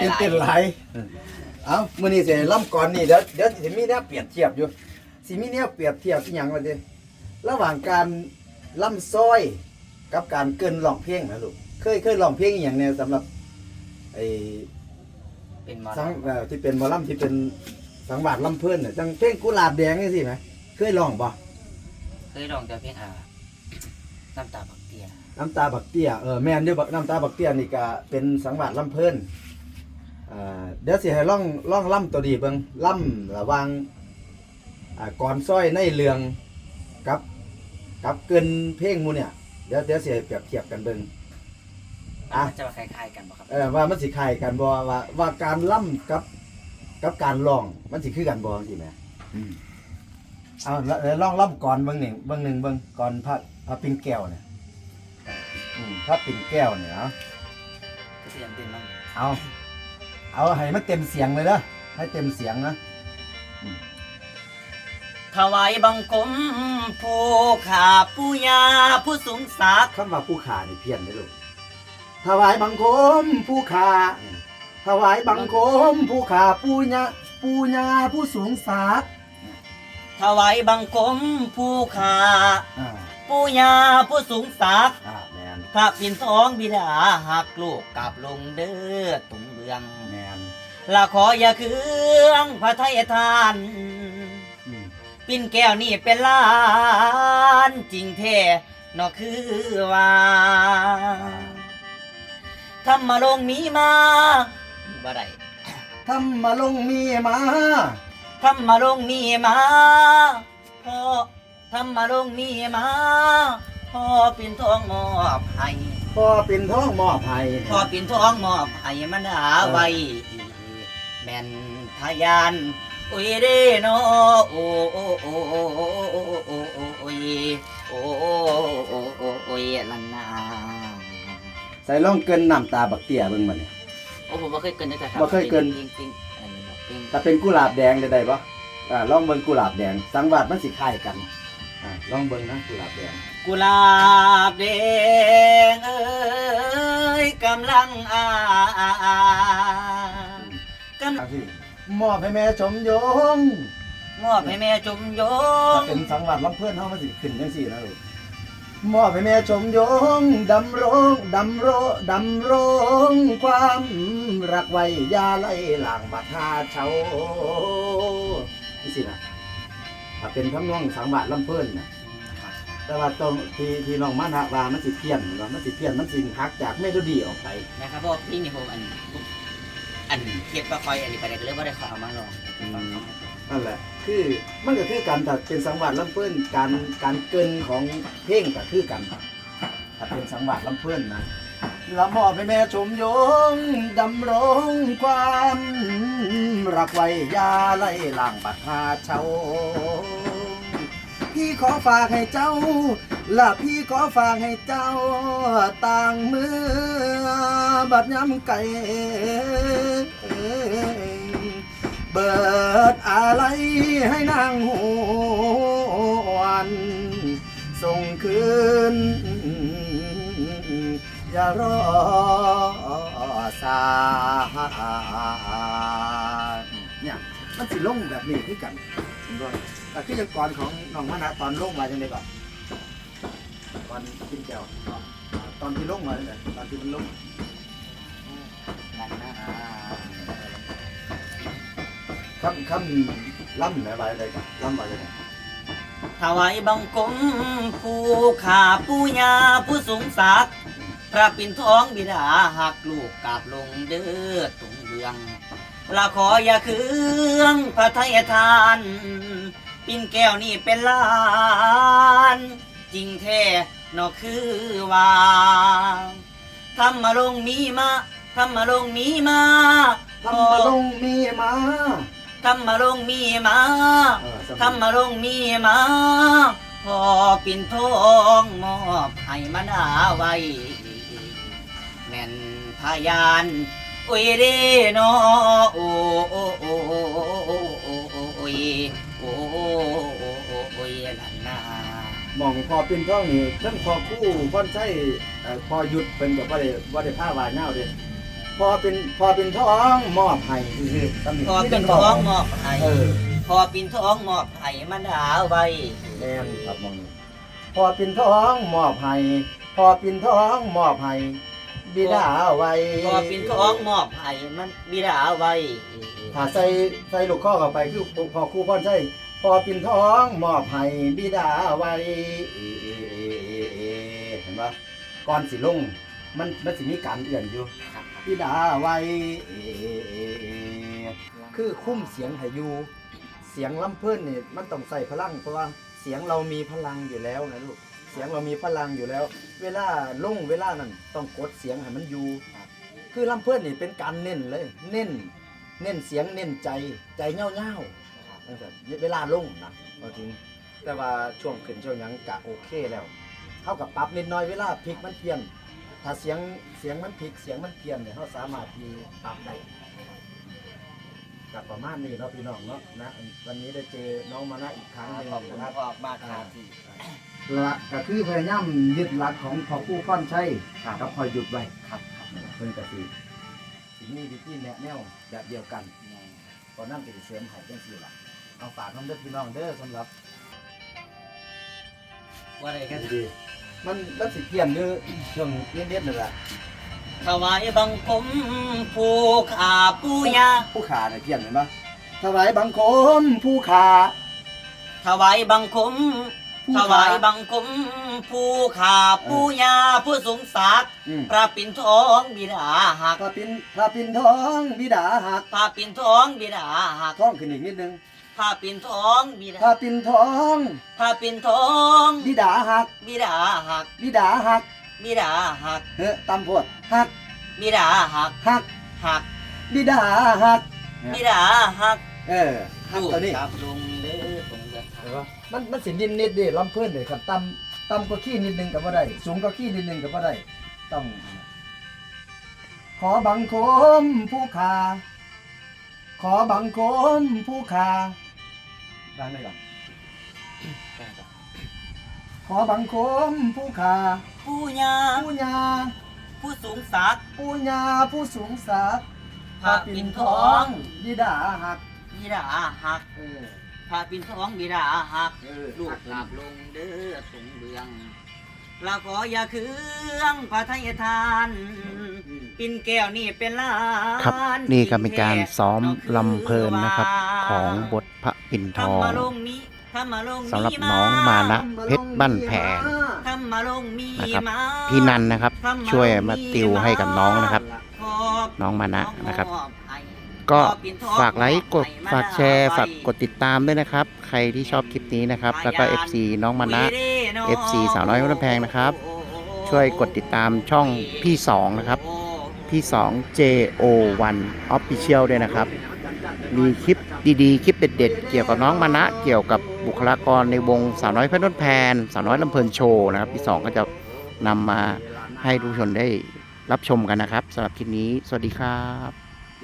ตื่นหลายเต้นหลายเอ้ามื้อนี้สิล่ำก่อนนี่เดี๋ยวเดี๋ยวสิมีแนวเปรียบเทียบอยู่สิมีแนวเปรียบเทียบอีหยังว่าดิระหว่างการล่ำซอยกับการเกินร้องเพลงนะลูกเคยเคยร้องเพลงอีหยังแนวสำหรับไอ้เป็นหมอสังเอ่อที่เป็นหมอลำที่เป็นสังวาดลำเพิ่นน่ะจังเพลงกุหลาบแดงนี่สิไหมเคยร้องบ่เคยลองแต่เพลงอ่าน้ำตาบักเตียน้ำตาบักเตี้ยเออแม่นเด้อบักน้ำตาบักเตี้ยนี่ก็เป็นสังวาดลำเพิ่น อ่าเดี๋ยวสิให้ร้องร้องล่ำตัวดีเบิ่งล่ำระหวังอ่าก่อนซ้อยในเรืองกับกับเกินเพลงหมูเนี่ยเดี๋ยวเดี๋ยวสิให้เปรียบเทียบกันเบิ่ง อะ มันจะมาคล้ายๆกันป่ะครับ เออว่ามันสิคล้ายกันบ่ว่าว่าการล่ำกับกับการร้องมันสิคือกันบ่สิแหมอืม เอาแล้วแล้วลองล่ำก่อนเบิ่งหนึ่งเบิ่งหนึ่งเบิ่งก่อนพระพระปิ่นแก้วเนี่ยอืมพระปิ่นแก้วเนี่ยเอา ก็เสียงเต็มมั้งเอา เอาให้มันเต็มเสียงเลยเด้อให้เต็มเสียงนะถวายบังคมผู้ขาผู้ยาผู้สูงศักดิ์คำว่าผู้ขานี่เพี้ยนเด้อลูกถวายบังคมผู้ขาถวายบังคมผู้ขาผู้ญาผู้ญาผู้สูงศักดิ์ถวายบังคมผู้ขาอ่าผู้ยาผู้สูงศักดิ์อ่าแมนพระปิ่นทองบิดาหักลูกกลับลงเด้อตุงเบืองแมน ละขออย่าเคืองพระไทยทานอืมปิ่นแก้วนี่เป็นล้านจริงแท้เนอคือว่าทำมาลงมีมาบ่ได้ทำมาลงมีมาทำมาลงมีมาพอทำมาลงมีมาพอปิ่นทองมอบให้พอเป็นท้องมอบให้พอปิ่นทองมอบให้มันหาไว้ แม่นพยานอุยเดโนโอโอโอโอโอโอโอโอโอยโอโอโอโอโอยลันนาใส่ล่องเกินน้ำตาบักเตี้ยเบิ่งมันโอ้ผมบ่เคยเกินได้แต่ครับบ่เคยเกิน ปิ้งปิ้งอันนี้บอกปิ้งถ้าเป็นกุหลาบแดงได้ได้ปะอ่าลองเบิ่งกุหลาบแดง สังวาดมันสิคล้ายกันอ่าลองเบิ่งนะกุหลาบแดง กุหลาบแดงเอ้ยกำลังอา มอบให้แม่ชมยงมอบให้แม่จมยถ้างเป็นสังวาดลำเพื่อนเฮามันสิขึ้นจังซี่นะลูกมอบให้แม่ชมยงดำรงดำรงดำรงความรักไว้อยาไล่หลางบัดหาเชานี่สินะถ้าเป็นทำนองสังวาดลำเพื่อนนะครับแต่ว่าตรงที่ที่น้องมานะว่ามันสิเพี้ยนว่ามันสิเพี้ยนมันสิหักจากเมโลดี้ออกไป นะครับเพราะว่าพี่นี่ผมอัน อันเทียบกับคอยอันนี้ไปได้ก็เลยว่าได้ขอเอามาลองนั่นแหละ คือมันก็คือการตัดเป็นสังวาดลำเพิ่นการการเกินของเพลงก็คือกันถ้าเป็นสังวาดลำเพิ่นนะละมอบให้แม่ชมยงดำรงความรักไว้อยาไล่ล่างบัดหาเชาพี่ขอฝากให้เจ้า และพี่ขอฝากให้เจ้าต่างมือ บัดย้ำไก่เบิดอะไรให้นางหวนส่งคืน อย่ารอสายเนี่ยมันสิลงแบบนี้คือกันเห็นบ่แต่คือยังก่อนของน้องมานะตอนลงมาจังไดก่อนตอนกินแก้วตอนที่ลงมาเนี่ยตอนที่มันลง คำคำล่ำไหนใบอะไรกันล่ำใบอะไรถวายบังคมผู้ขาผู้ยาผู้สูงศักดิ์พระปิ่นทองบิดาหักลูกกราบลงเด้อตุงเบืองละขออย่าเคืองพระไทยทาน ปิ่นแก้วนี่เป็นล้าน จริงแท้เนอคือว่าทำมาลงมีมาทำมาลงมีมาทำมาลงมีมา ทำมาลงมีมาเออสำทำมาลงมีมาพอปิ่นทองมอบให้มันหาไว้แม่นพยานอุยเดโนโอโอโอโอโอโอโอโอยโอโอโอโอโอยลันนาหมองพอเป็นท้องนี่ทั้งพอคู่พ่อนใช้เอ่อพอหยุดเป็นกับว่าได้ว่าได้ผ้าวายเน่าเด้ พอเป็นพอเป็นท้องมอบให้คือๆตำหนิพอเป็นท้องมอบให้เออพอเป็นท้องมอบให้มันดาไว้แม่นครับมองนี่พอเป็นท้องมอบให้พอเป็นท้องมอบให้บิดาไว้พอเป็นท้องมอบให้มันบิดาไว้ถ้าใส่ใส่ลูกข้อเข้าไปคือพอครู่พ่อใช่พอเป็นท้องมอบให้บิดาไว้เห็นปะก่อนสิลงมันมันสิมีการเอื่อนอยู่ ค รับบิดาไว้คือคุ้มเสียงให้อยู่เสียงลำเพิ่นนี่มันต้องใส่พลังเพราะว่าเสียงเรามีพลังอยู่แล้วนะลูกเสียงเรามีพลังอยู่แล้ว เวลาลงเวลานั้นต้องกดเสียงให้มันอยู่คือลำเพิ่นนี่เป็นการเน้นเลย เน้น เน้นเสียงเน้นใจใจเง่าเง่าๆจังซั่นเวลาลงนะเอาจริงแต่ว่าช่วงขึ้นช่วงยังกะโอเคแล้วเท่ากับปรับนิดน่อยเวลาพลิกมันเปลี่ยน ถ้าเสียงเสียงมันพลิกเสียงมันเปลี่ยนเนี่ยเขาสามารถที่ปรับได้กับประมาณนี้เนาะพี่น้องเนาะนะวันนี้ได้เจอน้องมานะอีกครั้งหนึงขอบคุณนะครับพ่อมากครับที่หลักก็คือพยายามยึดหลักของพ่อผู้ฟ้อนใช่กับพอหยุดไว้ครับครับเพิ่นก็สิสิมีวิธีแนะแนวแบบเดียวกันตอนนั้นก็สิเสริมให้จังซี่ล่ะเอาฝากน้องเด้อพี่น้องเด้อสำหรับว่าอะไรกันดี มันมันสิเปลี่ยนอยู่ช่วงเย็นๆนั่นแหละถวายบังคมผู้ขาผู้ยาผู้ขาเนี่ยเปลี่ยนเห็นปะถวายบังคมผู้ขาถวายบังคมผู้ถขาวายบังคมผู้ขาผู้ยาผู้สูงศักดิ์อืมพระปิ่นทองบิดาหักพระปินพระปินทองบิดาหักพระปิ่นทองบิดาหักท้องขึ้นอีกนิดนึง พระปิ่นทองบิดาพระปินทองพระปิ่นทองบิดาหักบิดาหักบิดาหักบิดาหักเฮ้ยตำพวดหักบิดาหักหักหักบิดาหักบิดาหักเออหักลูกตัวนี้กับลุงเด้อตรงเด้อเห็นปะมันมันสิดินนิดเดิลำเพื่อนเลยครับต่ำต่ำก็ขี้นิดนึงกับว่าได้สูงก็ขี้นิดนึงกับว่าได้ต้องขอบังคมผู้ขา ขอบังคมผู้ขาบ้านไหนล่ะขอบังคมผู้ขาผู้ยาผู้ยาผู้สูงศักดิ์ผู้ยาผู้สูงศักดิ์พระปิ่นทองบิดาหักบิดาหักเออพระปิ่นทองบิดาหักเออลูกกราบลงเด้อตรงเบืองละขออย่าเครื่องพระทยทาน ปิ่นแก้วนี่เป็นล้านครับนี่ก็เป็นการซ้อมลำเพลินนะครับ ของบทพระปิ่นทองทำมาลงมีทำมาลงมีสำหรับน้องมานะเพชรบ้านแพงทำมาลงมีนะครับมาพี่นันนะครับ ช่วยมาติวให้กับน้องนะครับขอบน้องมานะนะครับมอบให้ก็ฝากไลค์กดฝากแชร์ฝากกดติดตามด้วยนะครับ ใครที่ชอบคลิปนี้นะครับ แล้วก็ FC น้องมานะ FC สาวน้อยวัดแพงนะครับ ช่วยกดติดตามช่องพี่สองนะครับ ที่2 JO1 Official ด้วยนะครับ มีคลิปดีๆ คลิปเด็ดๆ เกี่ยวกับน้องมณะเกี่ยวกับบุคลากรในวงสาวน้อยพนนแพนสาวน้อยลำเพลินโชว์นะครับ ที่ 2 ก็จะนำมาให้ทุกชนได้รับชมกันนะครับสำหรับคลิปนี้ สวัสดีครับ